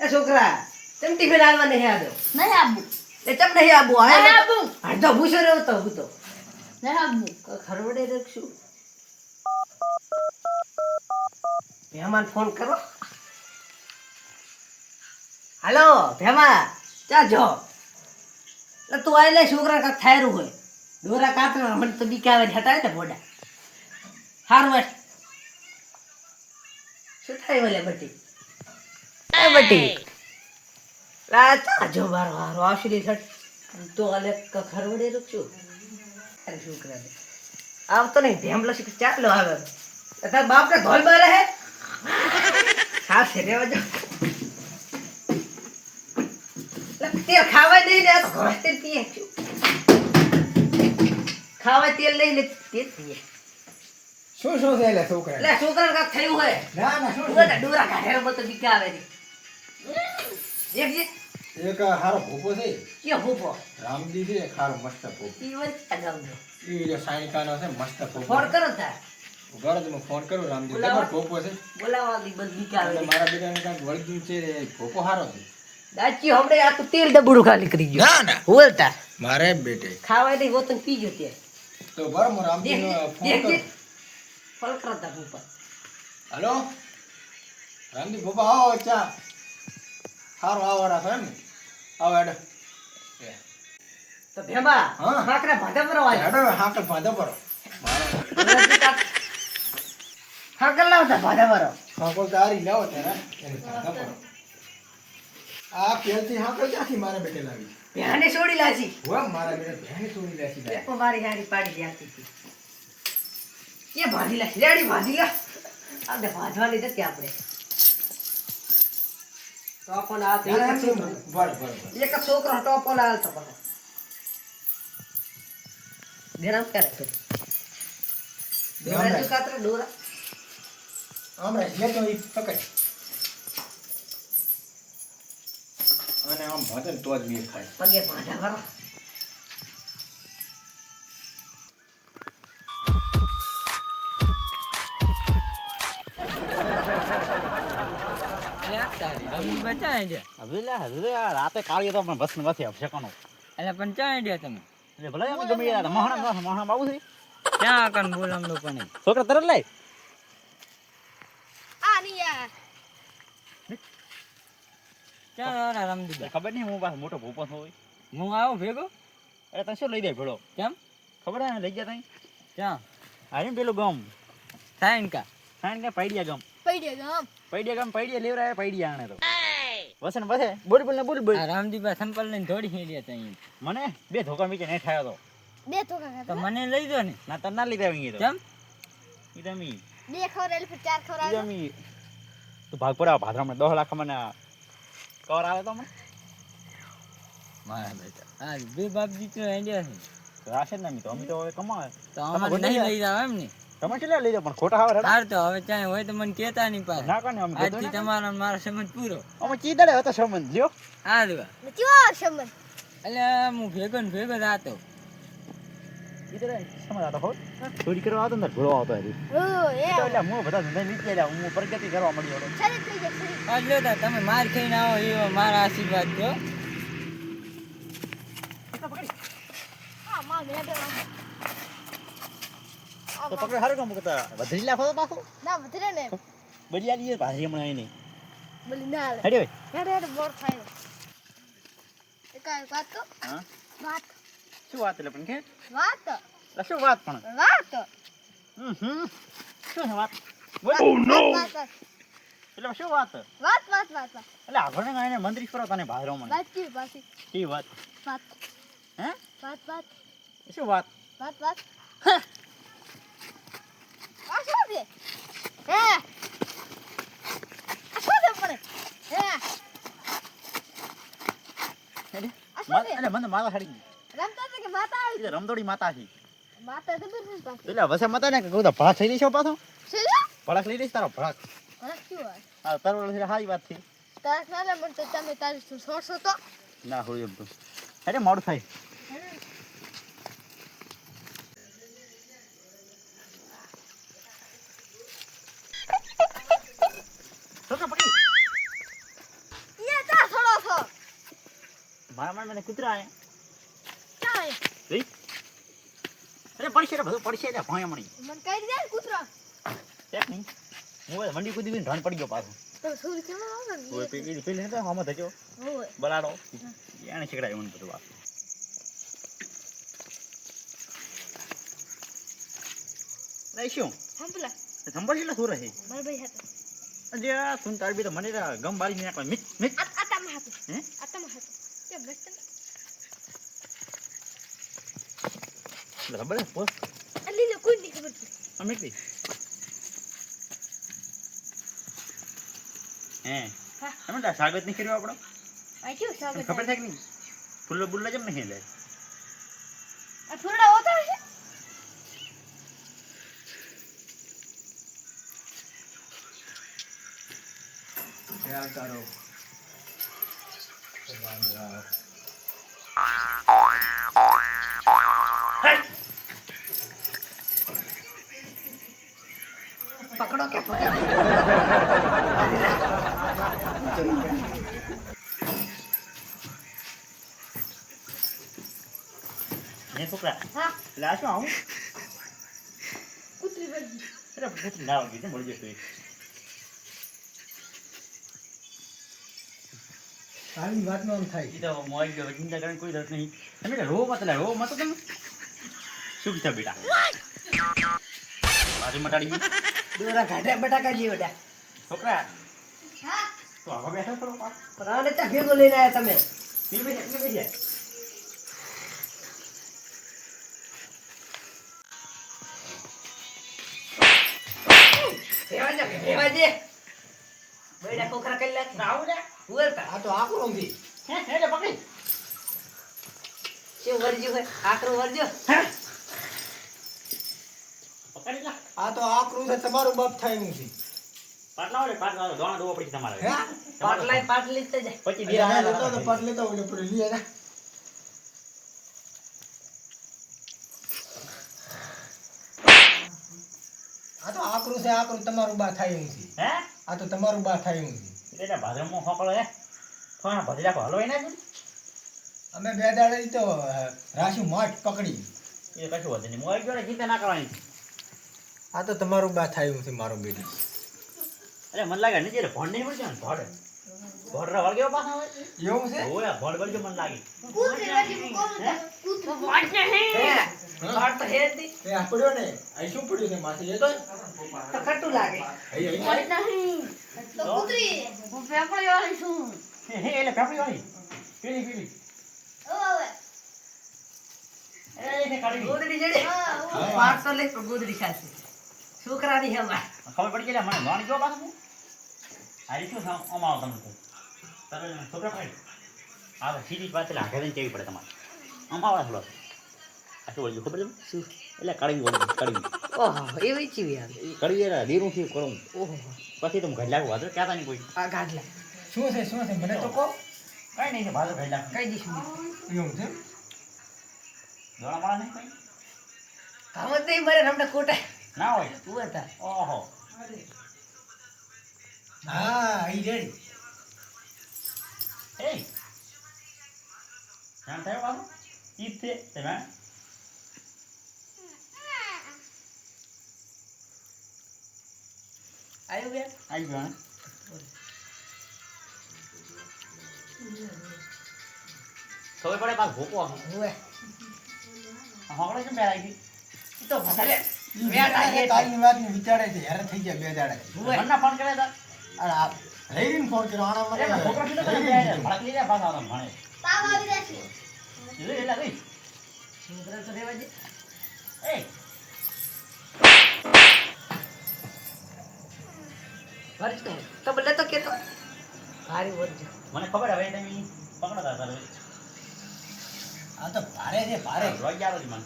એ છોકરા તેમ ટિફિન આવવા નહીં આવ્યો? નહીં આવું એ ચમ નહીં આવું આવે આવું આપવું તો ભૂસો રહ્યો તો હું તો નહીં આવું ખરવડે રાખશું? ભેમાન ફોન કરો. હાલો ભેમા ચા જો એટલે તું આવી લે છોકરા કાંક થાયરું હોય. દોરા કાતરા મને તો બીક આવે હટાવે ને મોઢા સારું વાટ શું થાય બોલે બટી એ બટી લા જો બારો હારો આવશે તો અલે ખરવડે રૂકશું અરે છોકરા આવતો નહીં ધેમલો શીખ ચાલો આવે. તાર બાપ ને ધોલ બારે હે. હા છે રેવા જો લે, ખાવા દઈ ને આ તો ખાવા તેલ લઈ લે તેલ પીએ. શું શું છે એટલે છોકરા એટલે છોકરાને કાંઈક થયું હોય. ના ના શું ડોરા કાઢે બીકા આવે એક હારો ભૂપો છે. કે ભૂપો રામજી છે એક હારો મસ્ત ભૂપો ઈ વન અગાઉનો એ જે સાયનિકાનો છે મસ્ત ભૂપો ફોન કરો તાર. ગરજ રહો ફોન કરો રામજી. તમારો ભૂપો છે. બોલાવા દી બધી છે. મારા બેટાને કાંઈક વળગ્યું છે એ ભૂપો હારો છે. દાચી હમણે આ તો તેલ ડબડું ખાલી કરી ગયો. ના ના. બોલતા મારે બેટે. ખાવાય નહીં વતન પીજો તે. તો બર મો રામજી નો ફોન કરો. ફોન કરતા ભૂપા હલો? રામજી ભૂપા આવો ચા. હારો આવો રાખો એમ ને? આવો હેડો. એ, તો ભેમા હા. કાકરા ભાડા પર વાય હેડો હાકર ભાદો પર હાકર લાવ તા ભાડા પર હાકર તારી લાવ ત્યારે. એને ભાદો પર આ પેલથી હાકર ક્યાંથી મારે બેટે લાવી? ભ્યાને છોડી લાજી. હો મારા બેટે ભેણે છોડી લાવી. દેખો મારી ગાડી પાડી જાતી હતી. કે ભાજી લા રેડી ભાજી લા. આપણે લીધે નથી આપણે? એક છોકરો. હાલતો પણ. ગરમ કરે છે? ડોરા જો કાતરા ડોરા હમણાં જે તો ઈ પકડ. અને આમ ભાજન તો જ મીર ખાય. પગે ભાડા કરો રાતે કાઢીએ તો પણ બસ નથી આપશે કોનો એટલે પણ ચાય દે તમે. એટલે ભલે અમે ગમે યાર મહાણા મહાણા બાબુ છે. ક્યાં કન બોલામલો પણ છોકરા તરત લઈ. આ નહીં યાર ક્યાં વાળા રમદીબા ખબર નહીં હું પાસે મોટો ભૂપો હોય. હું આવું ભેગો? અરે તને શું લઈ દે ભેળો? કેમ? ખબર હે લઈ ગયા તઈ ક્યાં? આવીને પેલું ગમ. સાયન કા? સાયન કા પૈડિયા ગમ. પૈડિયા ગામ. પૈડિયા કામ પૈડિયા લેવરાય પૈડિયા આણે તો. વસે ને વસે બોલ બોલ ને બોલ બોલ આ રામદીબા સંપલ ને દોડી હેડ્યા તા મને બે ધોકા મીકે નહીં ખાયો તો. બે તો તો મને લઈ દો ને. ના તને ના લીધા આવી તો. કેમ? ઈ મી. બે ખવડાવેલ પછી ચાર ઈ ખવડાવેલ મી. તું ભાગ પડાવ ભાદરામાં દસ લાખ મને કવર આવે તો મને. મારા બેટા આ બે બાપ જીત્યો હેડ્યા છે. રાશે જ ના મી તો અમે તો હવે કમાવે. તો અમે નહીં લઈ જાવ એમ ને. તમે કેટલા લઈ પણ ખોટા આવે હાર તો હવે ચાય હોય તો મને કેતા નહીં પાછા. ના કોને અમે આજથી તમારો ને મારો સંબંધ પૂરો. અમે ચીદડે હતો સંબંધ લ્યો. હા દવા કેવો સંબંધ? એટલે હું ભેગો ને ભેગો જ હતો ચીદડે સમજ આતો હો ચોરી કરવા આવતો ને ભૂલો આવતો હતી ઓ એ એટલે હું બધા ધંધા ગયા હું પ્રગતિ કરવા મળ્યો હતો. થઈ જાય આજ તમે માર ખાઈને આવો એવો મારા આશીર્વાદ દો હા માં મેં બે તો પકડે હારું કામ કરતા વધરી લાખો તો પાછો. ના વધરે ને બલિયા લીએ ભાજી હમણાં અહીં નહીં બોલી ના હાલે હેડી હેડ હેડ બોર થાય. એકાય વાત તો. હા? વાત. શું વાત એટલે પણ કે? વાત. શું વાત પણ? વાત. હમ હમ. શું વાત? ઓ વાત વાત એટલે શું વાત? વાત વાત વાત એટલે આગળ એને મંત્રી ફરો તને ભારો મને વાત કેવી પાછી કી વાત? વાત. હે? વાત વાત. શું વાત? વાત વાત આ શું છે એટલે મને? માતા રમતા કે માતા આવી? રમદોડી માતા છે માતા એટલે વસે માતા ને કહું ભડાક થઈ લઈશ પાછો? ભડાક લઈ લઈશ તારો ભડાક. હા તારો સારી વાત થઈ તારક ના મને તમે તારી શું તો? ના હોય એમ તો. અરે મોડું થાય છોકરા પકડી મારા મને કૂતરા જોઈ અરે પડશે રે બધું પડશે રે ભોંય મણી મને કઈ દે કૂતરો? એક નહીં હું મંડી કૂદી ધણ પડી ગયો પાછો. તો સૂર કેમ આવે ઓય પેલી પેલી હતા હમત હજો હોય બલાડો. એને શીખડાયું મને બધું આ. નહીં શું? સંપલા સંભાળ એટલે શું રહે? ભાઈ હતા અજે આ તું બી તો મને ગમ બારી નાખવા મિત મિત આ આતામાં હે આતામાં હતું કે મસ્ત એટલે ખબર છે છે મીઠી હે. તમે તો સ્વાગત નહીં કર્યું આપણો આ કેવું તમને સ્વાગત ખબર છે કે નહીં ફૂલો બુલ્લા જેમ નહીં લે આ ફૂરડા હોતા હશે ખ્યાલ કરો પકડો કે હે છોકરા હા. એટલે આવું? કૂતરી અરે ના વાગી છે મળી જશે. આવી વાતમાં આમ થાય એ તો મોઈ ગયો ચિંતા કરવાની કોઈ જરૂર નહીં. તમે રો મત લે રો મત તમે. શું કીધા બેટા? બાજુ મટાડી દોરા ઘાટા બટાકા બેટા છોકરા તો આવા બેઠા પણ આને ત્યાં ભેગો લઈને આવ્યા તમે. પી બે પી બેસે રેવા દે રેવા દે. બૈડા કોખરા કરી લે આવું રે આ તો આકરો નથી હે હે પકડી. શું વરજ્યું હોય? આકરો વરજો પકડી લા. આ તો આકરું છે તમારું બાપ થાય એમ છે. પાટલા વાળે પાટલા દોણા દોવો પડી તમારે. હે? પાટલા પાટલી જ જાય. પછી બે બે હાથ તો પટ લેતો હોય પડે લીએ ના આ તો આકરું છે આકરું તમારું બા થાય એમ છે. હે? આ તો તમારું બા થાય એમ છે. એટલે ભાદરમો ખોકળો હે? થોડા ભરી રાખો હલો એના જ અમે બે દાડે તો રાશુ મઠ પકડી. એ કશું વધે નહીં. મોઈ ગયો ચિંતા ના કરવાની. આ તો તમારું બા થાય નથી છે મારો બેટી. અરે મને લાગે નીચે ભણ નહીં પડશે ને ભણ. ભોંડ રા કેવો પાછા હોય એવું છે? ઓય ભોંડ વળગ્યો મને લાગે. હે? હે? તો હે જ નહીં. એ આ ને અહીં શું પડ્યું છે માથે? એ તો ખટું લાગે. અહીં અહીં નહીં. તો કૂતરી હું વાળી છું. એટલે વાળી. પીલી પીલી. તો છોકરાની ખબર પડી ગઈ મને પાછો. આ રીતું છે અમારો તમને કહું છોકરા પકડી આ તો સીધી વાત એટલે હાથે કેવી પડે તમારે. અમાવા થોડો. આ શું ખબર છે શું? એટલે કડવી વળગી કડવી ઓહો એવી ચીવી આવે એ કડવી ધીરું થી કરું ઓહો. પછી તો ઘર લાગુ વાદળ કહેતા નહીં કોઈ આ ગાડલા શું છે શું છે? મને તો કહો. કઈ નહીં ભાદર ઘર લાગુ. કઈ દઈશું. એવું છે? દોડા મારા નહીં કઈ? કામ જ નહીં મરે રમણે કોટા ના હોય? તું હતા. ઓહો. હા અહીં રેડી. એ. થયો પાછું ઈ જ છે તમે આવ્યું બેન આવી ગયો ને ખબર પડે પાછું ભૂકો ઉવે હોકડે કેમ પહેરાઈ ગઈ ઈ તો ભલે. ઈ બેટા વિચારે એ કાલની વાતની વિચારે છે હેરાન થઈ ગયા બે દાડા. ઉવે મનના ફોન કર્યા હતા. અને આ રહીને ફોન કર્યો આના મને એમને છોકરો કીધો કે રહીને બે કીધું. ભડક લીધા પાછા આવતા ભણે. તાવ આવી રહેશે એટલે એટલે રહી છોકરા તો રેવા દે. એ વરજ કહે તો ભલે તો કેતો. હારી વરજો મને ખબર હવે તમે પકડતા હતા આ તો ભારે છે ભારે. રોઈ ગયા હતી મને.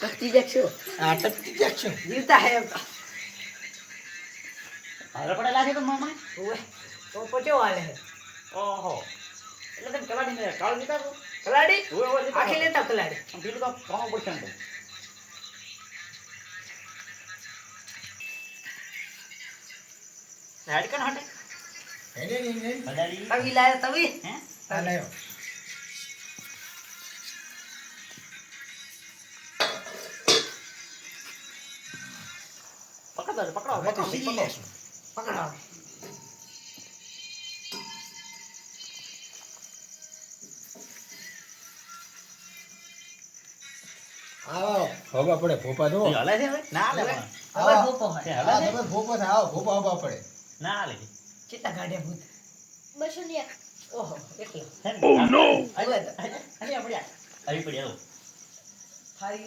ટપકી છે જીવતા હે. ભારે પડેલા છે તો મામા ઉવે તો પચો વાલે હે ઓહો. એટલે તમે કલાડી ને કાળ નીકળો કલાડી? ઓય ઓય લેતા આખી. લેતા કલાડી. પેલું તો કોમ પડશે ને હેડ કન હટે. હેડે ની ની બધાડી તવી લાયો તવી હે? આ લાયો. પકડો પકડો પકડો, પકડો. લેશું. પકડો આવો ભોપા જુઓ. હલે છે ના હલે હવે? ભૂપો છે? આવો ભોપા ના હલે. ચેતા ગાડ્યા ભૂત બસો ને ઓહો ને? તો હલે આવી પડી આવો.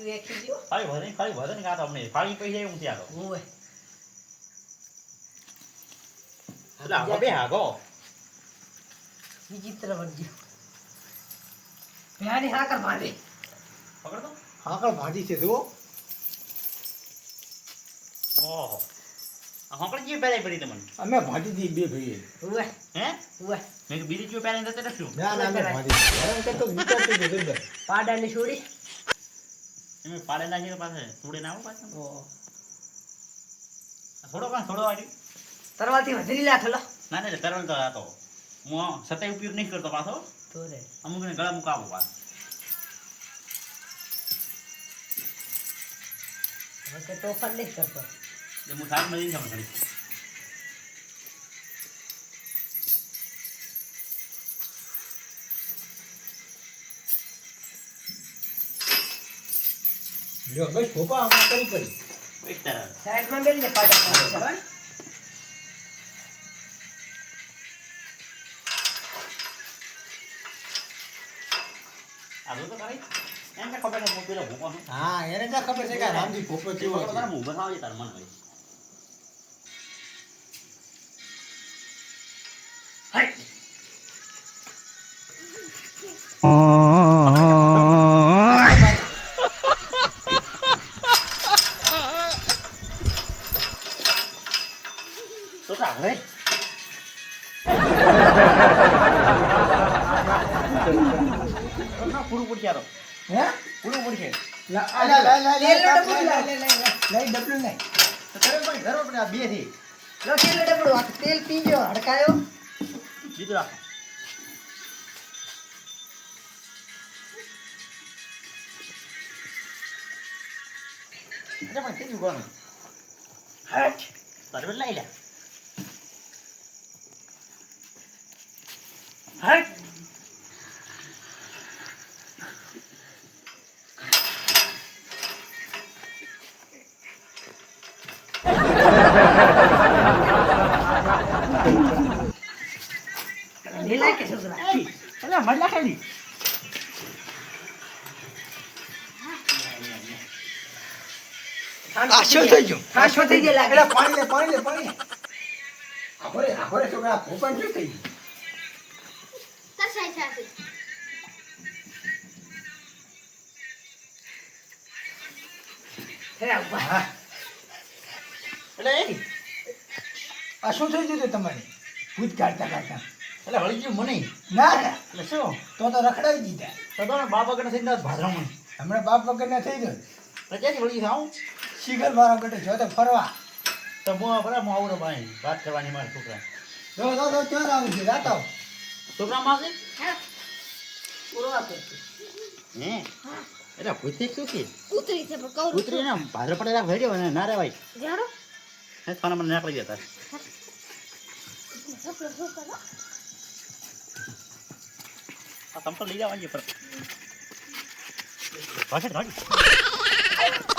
વેખી દ્યો ફાવી વધે ને, ફાવી ને કાં તો અમને ફાવી પૈસા એવું નથી આતો. હું એટલે આગો બે આગો. વિચિત્ર વળજો ભ્યાની હાકર મારે પકડ તો. હાકળ ભાજી છે જુઓ ઓહો. આ હોંકળી જેવી પહેરાઈ પડી તમને. અમે ભાજી દી બે ભાઈએ ઉવે હે? ઉવે મેં કીધું બીજી જેવી પહેરાઈને જતા રહેશું. ના ના ભાજી હેરાન કરતો જ વિચારતો જ હતો. પાડાની છોડી એમે પાડે નાખીને પાસે થોડે ના આવો પાછા. થોડો કાં થોડો વાળી. તરવાથી લાખ લો ના ના એટલે તો આ તો હું સતાય ઉપયોગ નહીં કરતો પાછો. તો રે. અમુકને ગળા મુકાવો પાછો. હવે તો તોફાન નહીં કરતો એટલે હું થાક મળી જાઉં ઘડી લ્યો બસ ભોપા આમાં કરી કરી. એક તરફ સાઈડમાં બેલીને પાટા પાડે પેલો ભૂકો છું હા એને ક્યાં ખબર છે કે રામજી તે કેવો છે? તારા હું બતાવજે તાર મન હોય હાય તેલ પીજો હડકાયો. જીતું અરે પણ કેવું કોણ હટ. પેલા લઈ લે. હટ ઢીલા કે છોકરા અરે મરલા ખાલી આશો થઈ ગયો? આશો થઈ ગયો. લાગે પાણી લે પાણી લે પાણી આખોરે આખોરે છોકરા શું થઈ ગયું? સાથે. એટલે એ આ શું થઈ ગયું તમારે? ભૂત કાઢતા કાઢતા એટલે હળી ગયું મને. ના ના. એટલે શું? તો તો રખડાવી દીધા. તો તમે બાપ વગર થઈ જાય ભાદરામણ હમણાં બાપ વગરના થઈ ગયો તો ક્યાંથી વળી આવું? શિખર મારા ગટે જો તો ફરવા. તો મો ફરા મો આવું ભાઈ. વાત કરવાની મારા છોકરા. જો જો જો ક્યાં આવું છે? રાતાવ છોકરા માં છે? હા, પૂરો આપે હે? એટલે ભૂતી શું કે કૂતરી છે પણ કવરું કૂતરી ને ભાદર પડેલા ભેડ્યો ને ના રેવાય. જાણો હે ખાના મને નાખી જતા શું કરો આ તમ તો લઈ જવાની પર ભાષણ ભાષણ